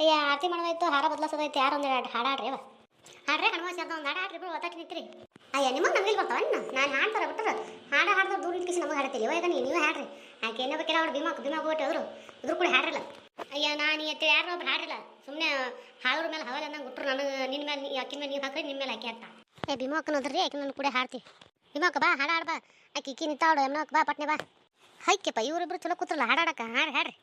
ಏ ಆರತಿ ಮಾಡೋದಾಯ್ತು ಹಾರ ಬದಲಾಸೋದಾಯ್ತು ಯಾರು ಒಂದು ಎರಡು ಹಾಡು ಹಾಡ್ರಿ ಅವ? ಹಾಡ್ರಿ ಸೇರ್ದ ಒಂದು ಹಾಡು ಹಾಡ್ರಿ ಬಿಡು ಒತ್ತಾಕಿ ನಿಂತ್ರಿ. ಅಯ್ಯ ನಿಮಗೆ ನಮ್ಗೆ ಬರ್ತಾವ ಇನ್ನು? ನಾನು ಹಾಡ್ತಾರ ಬಿಟ್ಟರೆ ಹಾಡ ಹಾಡ್ದು ದೂರ ನಿಂತ್ಕಿಸಿ ನಮಗೆ ಹಾಡ್ತೀವಿ ಇವಾಗ ನೀವು ನೀವು ಹಾಡ್ರಿ. ಆಕೆ ಏನೋ ಬೇಕಿಲ್ಲ, ಅವ್ರು ಭೀಮಾ ಭೀಮಾ ಹೋಗ್ಬಿಟ್ಟು ಅವರು ಅದ್ರ ಕೂಡ ಹಾಡ್ರಲ್ಲ. ಅಯ್ಯ, ನಾನು ಎತ್ತೆ ಯಾರು ಒಬ್ರು ಹಾಡ್ರಿಲ್ಲ. ಸುಮ್ಮನೆ ಹಾಡೋರ ಮೇಲೆ ಹವಲ್ ನಂಗೆ ಗುಟ್ರು ನನಗೆ ನಿನ್ನ ಮೇಲೆ ಅಕ್ಕಿನ ಮೇಲೆ ನೀವು ಹಾಕ್ರಿ ನಿಮ್ಮ ಮೇಲೆ ಹಾಕಿ ಹಾಕ್ತಾ ಏ, ಭೀಮಾ ಅಕ್ಕನದ್ರಿ ಆಕೆ ನಾನು ಕೂಡ ಹಾಡ್ತಿ. ಭೀಮಾ ಅಕ್ಕ ಬಾ, ಹಾಡು ಹಾಡ್ ಬಾ. ಆಕೆ ಇಕ್ಕಿ ನಿಂತಾವಡು ಎಮ್ಮಕ್ಕ ಬಾ, ಪಟ್ನೆ ಬಾ. ಹೈಕ್ಯಪ್ಪ, ಇವರಿಬ್ರು ಚಲೋ ಕೂತ್ರಲ್ಲ ಹಾಡಾಡಕ ಹಾಡು ಹಾಡ್ರಿ.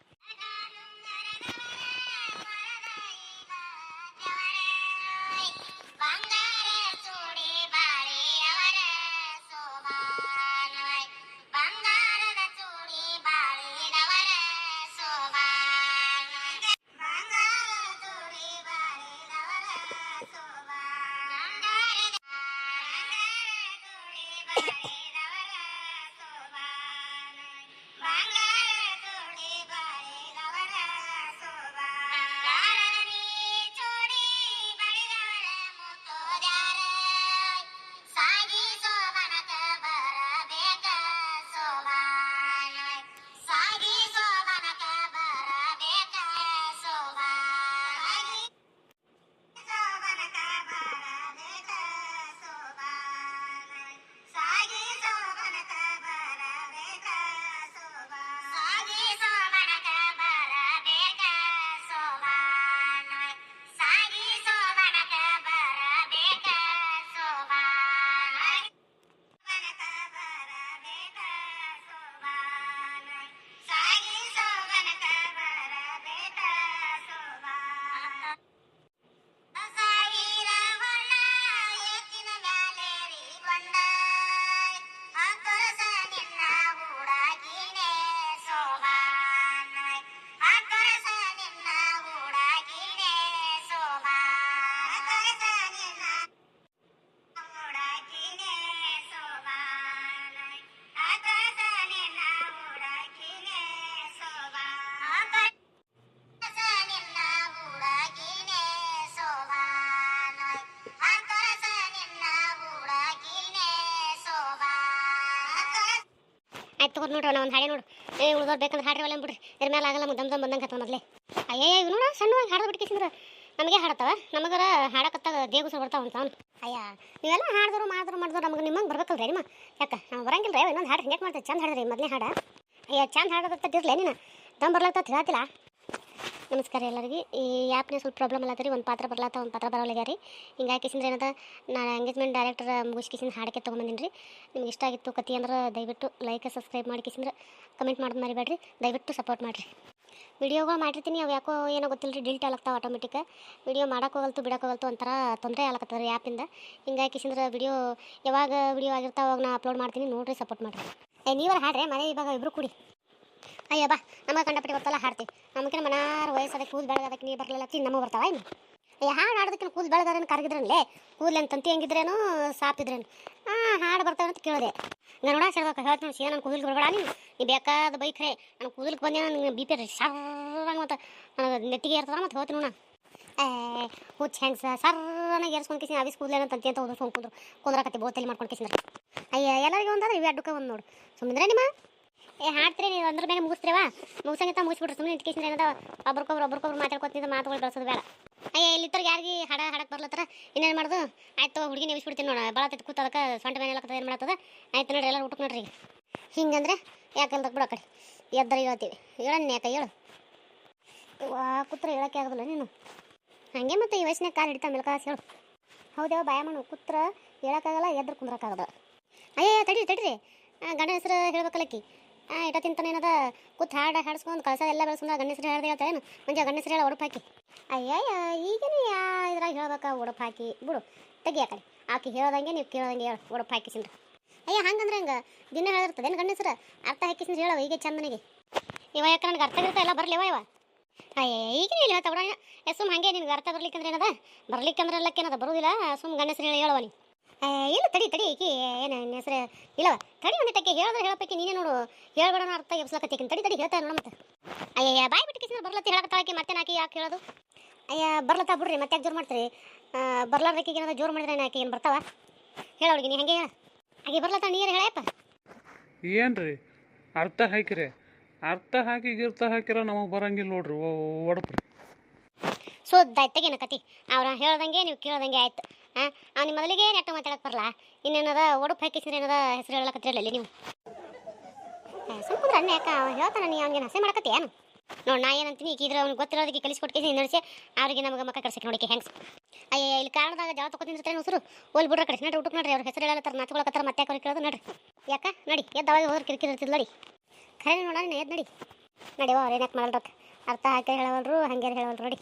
ಆಯ್ತು ತಗೋರಿ ನೋಡ್ರಿ ಒಂದು ಹಾಡೆ ನೋಡು. ಏ ಉಳ್ದೋರ್ ಬೇಕಂದ್ರೆ ಹಾಡ್ರಿ ಒಲ್ಲ ಬಿಡ್ರಿ ಇದ್ರ ಮೇಲೆ ಆಗಲ್ಲ ದಮ್ ದಮ್ ಬಂದಂಗೆ ಹತ್ತ ಮೊದಲೇ. ಅಯ್ಯೇ, ಇವ್ ನೋಡ, ಸಣ್ಣವಾಗಿ ಹಾಡ್ದು ಬಿಟ್ಕಿಸಿದ್ರ ನಮಗೆ ಹಾಡತ್ತವ? ನಮಗರ ಹಾಡಕತ್ತಾಗ ದೇಗುಸರು ಬರ್ತಾವ ಅಂತ ಅಯ್ಯ, ನೀವೆಲ್ಲ ಹಾಡಿದ್ರು, ಮಾಡಿದ್ರು ಮಾಡಿದ್ರು, ನಮಗೆ ನಿಮ್ಮಂಗೆ ಬರ್ಬೇಕಲ್ರಿ ನಿಮ್ಮ? ಯಾಕ, ನಾವು ಬರಂಗಿಲ್ಲ ರೀ ಇನ್ನೊಂದು ಹಾಡು ಹಿಂಗೆ ಮಾಡ್ತೀವಿ. ಚಂದ ಹಾಡಿದ್ರಿ ಮೊದಲೇ ಹಾಡ. ಅಯ್ಯ ಚಂದ ಹಾಡೋದತ್ತಿರ್ಲೇ ನೀನು? ದಮ್ ಬರ್ಲತ್ತ ಹೇಳ್ತಿಲ್ಲ ನಮಸ್ಕಾರ ಎಲ್ಲರಿಗೆ. ಈ ಆ್ಯಪ್ನೇ ಸ್ವಲ್ಪ ಪ್ರಾಬ್ಲಮ್ ಅಲ್ಲತ್ತರಿ ಒಂದು ಪಾತ್ರ ಬರ್ಲಾತ ಒಂದು ಪಾತ್ರ ಬರೋಲ್ಲ ರೀ. ಹಿಂಗಾಗಿ ಕಿಸಿಂದ್ರೆ ಏನದ, ನಾನು ಎಂಗೇಜ್ಮೆಂಟ್ ಡೈರೆಕ್ಟರ್ ಮುಗಿಸ್ಕಿಸಿಂದ ಹಾಡಕ್ಕೆ ತೊಗೊಂಬಂದಿನಿ ರೀ. ನಿಮ್ಗೆ ಇಷ್ಟ ಆಗಿತ್ತು ಕತಿ ಅಂದ್ರೆ ದಯವಿಟ್ಟು ಲೈಕ್ ಸಬ್ಸ್ಕ್ರೈಬ್ ಮಾಡಿ ಕಿಸಿಂದ್ರೆ ಕಮೆಂಟ್ ಮಾಡೋದು ಮರಿಬೇಡ್ರಿ. ದಯವಿಟ್ಟು ಸಪೋರ್ಟ್ ಮಾಡಿರಿ. ವಿಡಿಯೋಗಳು ಮಾಡಿರ್ತೀನಿ, ಅವು ಯಾಕೋ ಏನೋ ಗೊತ್ತಿಲ್ಲ ರೀ ಡಿಲ್ಟ್ ಆಗ್ತಾವೆ ಆಟೋಮೆಟಿಕ್ ವಿಡಿಯೋ ಮಾಡೋಕ್ಕೋಗಲ್ತು ಹೋಗಲ್ತು ಬಿಡಕ್ಕೆ ಹೋಗಲ್ತು ಒಂಥರ ತೊಂದರೆ ಆಗ್ಲತ್ತದ ರೀ ಆ್ಯಪಿಂದ ಹಿಂಗಾಗಿ ಕಿಸಿಂದ್ರೆ ವಿಡಿಯೋ ಯಾವಾಗ ವಿಡಿಯೋ ಆಗಿರ್ತಾವ ಅವಾಗ ನಾ ಅಪ್ಲೋಡ್ ಮಾಡ್ತೀನಿ, ನೋಡಿರಿ ಸಪೋರ್ಟ್ ಮಾಡಿರಿ. ಏ ನೀವರ ಹಾಡ್ರಿ, ಮನೆ ಇವಾಗ ಇಬ್ರು ಕೂಡಿ. ಅಯ್ಯ ಬಾ ನಮಗೆ ಕಂಡಪಟ್ಟಿ ಬರ್ತಲ್ಲ ಹಾಡ್ತೀವಿ ನಮಗಿನ ಮನಾರ ವಯಸ್ಸಾದ ಕೂದಲು ಬೆಳಗದಕ್ಕೆ ನೀ ಬರಲಿಲ್ಲ ತಿನ್ ನಮಗೆ ಬರ್ತಾವ ಏನು ಅಯ್ಯ, ಹಾಡು ಹಾಡೋದಕ್ಕೆ ಕೂದಲು ಬೆಳಗಾರೇನು ಕರಗಿದ್ರನ್ಲೇ? ಕೂದಲೇನು ತಂತಿ ಹೆಂಗಿದ್ರೇನು ಸಾಪಿದ್ರೇನು ಹಾಂ ಹಾಡು ಬರ್ತಾವೆ ಅಂತ ಕೇಳಿದೆ. ನಾನು ನೋಡ ಹೇಳ್ಬೇಕು ಹೇಳ್ತೀನಿ ನೋಡಿ ನನ್ನ ಕೂದಲಿಗೆ ಬರಬೇಡ ನೀನು. ನೀ ಬೇಕಾದ ಬೈಕ್ರೆ ನನ್ನ ಕೂದಲಿಗೆ ಬಂದೆ ನನಗೆ ಬಿ ಪಿ ಸರ್ರಂಗೆ ಮತ್ತು ನನಗೆ ನೆಟ್ಟಿಗೆ ಇರ್ತದ ಮತ್ತು ಹೋಗ್ತೀನಿ ಏ, ಹುಚ್ಚ ಹೆಂಗೆ ಸರ್ರನಾಗ ಏರ್ಸ್ಕೊಂಡು ಕಿಸಿ ಅವಿಸ್ ಕೂದಲೇನೋ ತಂತಿ ಅಂತ ಹೋದ್ರು ಕುಂದ್ರು. ಕುಂದ್ರಕತ್ತಿ, ಬೋತಲ್ಲಿ ಮಾಡ್ಕೊಂಡು ಕಿಸಿದ್ರೆ ಅಯ್ಯ, ಎಲ್ಲರಿಗೂ ಒಂದಾದ್ರೆ ಇವೆ ಅಡ್ಡಕ್ಕೆ ಒಂದು ನೋಡು. ಸುಮ್ಮನೆ ನಿಮ್ಮ ಏ, ಹಾಡ್ತೀರಿ, ನೀವು ಅಂದ್ರ ಮೇಲೆ ಮುಗಿಸ್ತೀರವ ಮುಗಿಸಂಗಿತ ಮುಗಿಸ್ಬಿಟ್ರಿ ಸುಮ್ಮನೆ ಇಂಡಿಕೇಶನ್ ಏನದ ಒಬ್ರಿಗೊಬ್ರು ಒಬ್ರಿಗೊಬ್ರು ಮಾತಾಡ್ಕೊತಿದ್ದ ಮಾತುಗಳು ಬೆಳೆಸೋದು ಬೇಡ. ಅಯ್ಯ, ಇಲ್ಲಿ ಯಾರಿಗೆ ಹಾಡ ಹಾಡಕ್ಕೆ ಬರ್ಲತ್ತರ? ಇನ್ನೇನು ಮಾಡೋದು? ಆಯ್ತು ಹುಡುಗಿ ನೆವಿಸ್ಬಿಡ್ತೀನಿ ನೋಡ. ಭಾಳ ತೈತಿ ಕೂತದಕ್ಕೆ ಸೊಂಟ ಮೇಲೆ ಎಲ್ಲಕತ್ತ ಏನು ಮಾಡ್ತದೆ ಆಯ್ತು ನೋಡ್ರಿ, ಎಲ್ಲರೂ ಊಟಕ್ಕೆ ನೋಡ್ರಿ ಹಿಂಗಂದ್ರೆ ಯಾಕಂತ ಬಿಡ ಕಡೆ? ಎದ್ದರ ಹೇಳ್ತೀವಿ. ಹೇಳಣ್ಣ ಯಾಕೆ ಹೇಳು? ವಾ ಕೂತ್ರ ಹೇಳಕ್ಕೆ ಆಗೋದಿಲ್ಲ ನೀನು. ಹಂಗೆ ಮತ್ತೆ ಈ ವಯಸ್ಸಿನಾಗ ಕಾಲು ಹಿಡಿತಾ ಮೆಲ್ಕಾಸ್ ಹೇಳು. ಹೌದೇವ ಭಯ ಮಣ್ಣು ಕೂತ್ರ ಹೇಳಕ್ಕಾಗಲ್ಲ, ಎದ್ರ ಕುಂದ್ರಕ್ಕಾಗದ ಅಯ್ಯ ತಡಿ ತಡ್ರಿ. ಗಂಡ ಹೆಸರು ಹೇಳ್ಬೇಕಲ್ಲಕ್ಕಿ ಇಟ ತಿಂತಾನೆ ಏನದ? ಕೂತ್ ಹಾಡು ಹಾಡ್ಸ್ಕೊಂಡು ಕಳ್ಸ ಎಲ್ಲ ಬೆಳೆಸ್ಕೊಂಡು ಗಂಡ ಹೆಸರು ಹೇಳ್ದೆ ಹೇಳ್ತಾರೇನು ಮಂಜ ಗಂಡ ಹೆಸರು ಹೇಳ ಉಡುಪು ಹಾಕಿ ಅಯ್ಯಯ್ಯ ಈಗೇನು ಯಾ ಇದ್ರಾಗ ಹೇಳ್ಬೇಕ ಉಡುಪು ಹಾಕಿ ಬಿಡು ತೆಗಿ ಆ ಕಡೆ. ಆಕಿ ಹೇಳ್ದಂಗೆ ನೀವು ಕೇಳ್ದಂಗೆ ಹೇಳು ಉಡುಪು ಹಾಕಿಸಿಂದ್ರೆ ಅಯ್ಯ ಹಂಗಂದ್ರೆ ಹಂಗೆ? ದಿನ ಹೇಳಿರ್ತದೆ ಏನು ಗಂಡ ಹೆಸರು ಅರ್ಥ ಹಾಕಿಸಿಂದ್ರೆ ಹೇಳವ ಈಗ ಚಂದನಿಗೆ. ಇವ ಯಾಕೆ ನನಗೆ ಅರ್ಥ ಇರ್ತಾ ಎಲ್ಲ ಬರಲಿ ಇವ ಅಯ್ಯ ಈಗಿನ ಇಲ್ಲಿ ಹೇಳ್ತಾ ಬಿಡ ಸುಮ್ ಹಂಗೆ ನಿನ್ಗೆ ಅರ್ಥ ಬರ್ಲಿಕ್ಕಂದ್ರೆ ಏನದ? ಬರ್ಲಿಕ್ಕಂದ್ರೆ ಎಲ್ಲಕ್ಕೇನದ? ಬರುವುದಿಲ್ಲ ಸುಮ್ ಗಂಡ ಹೆಸರು ಹೇಳಿ ಹೇಳವ ನೀ ಏ, ಇಲ್ಲ ತಡಿ ತಡಿ ಈಕಿ ಏನು ನಿನ್ನ ಹೆಸರು? ಇಲ್ಲವ ತಡಿ ಒಂದು ಟಕ್ಕೆ ಹೇಳಿದ್ರೆ ನೀನೇ ನೋಡು. ಹೇಳ್ಬೇಡ ಅರ್ಥ ಎಬ್ಸ್ಲಕತ್ತೀಕಿನ್ ತಡಿ ತಡಿ ಹೇಳ್ತಾ ನೋಡ ಮತ್ತೆ. ಅಯ್ಯ ಬಾಯ್ ಬಿಟ್ಟು ಕಿಸಿನ ಬರ್ಲತ್ತಿ ಹೇಳಕತ್ತಾಳಕಿ ಮತ್ತೆ ನಾಕಿ ಯಾಕೆ ಹೇಳೋದು? ಅಯ್ಯ ಬರ್ಲತ್ತ ಬಿಡ್ರಿ ಮತ್ತೆ ಯಾಕೆ ಜೋರು ಮಾಡ್ತೀರಿ? ಬರ್ಲಾರ್ದಕ್ಕಿಗೆ ಏನಾದ್ರು ಜೋರು ಮಾಡಿದ್ರೆ ನಾಕಿ ಏನು ಬರ್ತಾವ? ಹೇಳ ಅವ್ರಿಗೆ ನೀ ಹಂಗೆ ಹೇಳ. ಹಾಗೆ ಬರ್ಲತ್ತ ನೀರು ಹೇಳಪ್ಪ ಏನ್ರಿ? ಅರ್ಥ ಹಾಕಿರಿ. ಅರ್ಥ ಹಾಕಿ ಗಿರ್ಥ ಹಾಕಿರ ನಮಗೆ ಬರಂಗಿಲ್ಲ ನೋಡ್ರಿ ಒಡಪ್ರಿ ಸೊ ತೆಗಿನ ಕತಿ. ಅವ್ರ ಹೇಳ್ದಂಗೆ ನೀವು ಕೇಳ್ದಂಗೆ ಆಯ್ತು. ಹಾಂ ನಿಮ್ಮ ಮೊದಲಿಗೆ ನೆಟ್ಟ ಮಾತಾಡಕ್ಕೆ ಬರಲ್ಲ ಇನ್ನೇನದ ಒಡಪ್ ಹಾಕಿಸಿದ್ರೆ ಏನದ ಹೆಸರು ಹೇಳಕತ್ತಿರಲ್ಲ ನೀವು ಸುಮ್ಮನೆ ಅನ್ನ ಯಾಕ ಹೇಳ್ತಾನೆ ನೀ ಅವ್ನಿಗೆ ಹಸೆ ಮಾಡಕತ್ತಿ ಏನು? ನೋಡಿ, ನಾ ಏನಂತೀನಿ ಈಗ ಇದ್ರೆ ಅವ್ನಿಗೆ ಗೊತ್ತಿರೋದಕ್ಕೆ ಕಲಿಸ್ಕೊಟ್ಕೇಸಿ ನಡೆಸಿ, ಅವ್ರಿಗೆ ನಮಗೆ ಮಕ್ಕ ಕರ್ಸಕ್ಕೆ ನೋಡಿಕೆ, ಹೆಂಗ್ಸ್? ಅಯ್ಯ ಇಲ್ಲಿ ಕಾರಣದಾಗ ಜಾವ ತಗೋತಿರ್ತಾರೆ ಉಸಿರು? ಹೋಲ್ ಬಿಡ್ರ ಕಡೆ, ನಡ್ರಿ ಊಟಕ್ಕೆ ನೋಡ್ರಿ, ಅವ್ರ ಹೆಸರು ಹೇಳತ್ತಾರ ನಾಚ್ಕೊಳಕತ್ತಾರ ಮತ್ತೆ ಅವ್ರಿಗೆ ಕೇಳೋದು ನಡ್ರಿ. ಯಾಕ? ನಡಿ ಎದ್ದಾವಾಗ ಹೋದ್ರೆ ಕಿರಿಕಿರಿ ನೋಡಿ. ಖರೆ ನೋಡೋಣ ಎದ್ದು ನಡಿ. ನಡಿ, ಅವ್ರು ಏನಕ್ಕೆ ಮಾಡಲ್ರಕ್ಕ? ಅರ್ಥ ಹಾಕಿ ಹೇಳವಲ್ರು ಹಂಗೇರಿ ಹೇಳವಲ್ರು, ನೋಡಿ.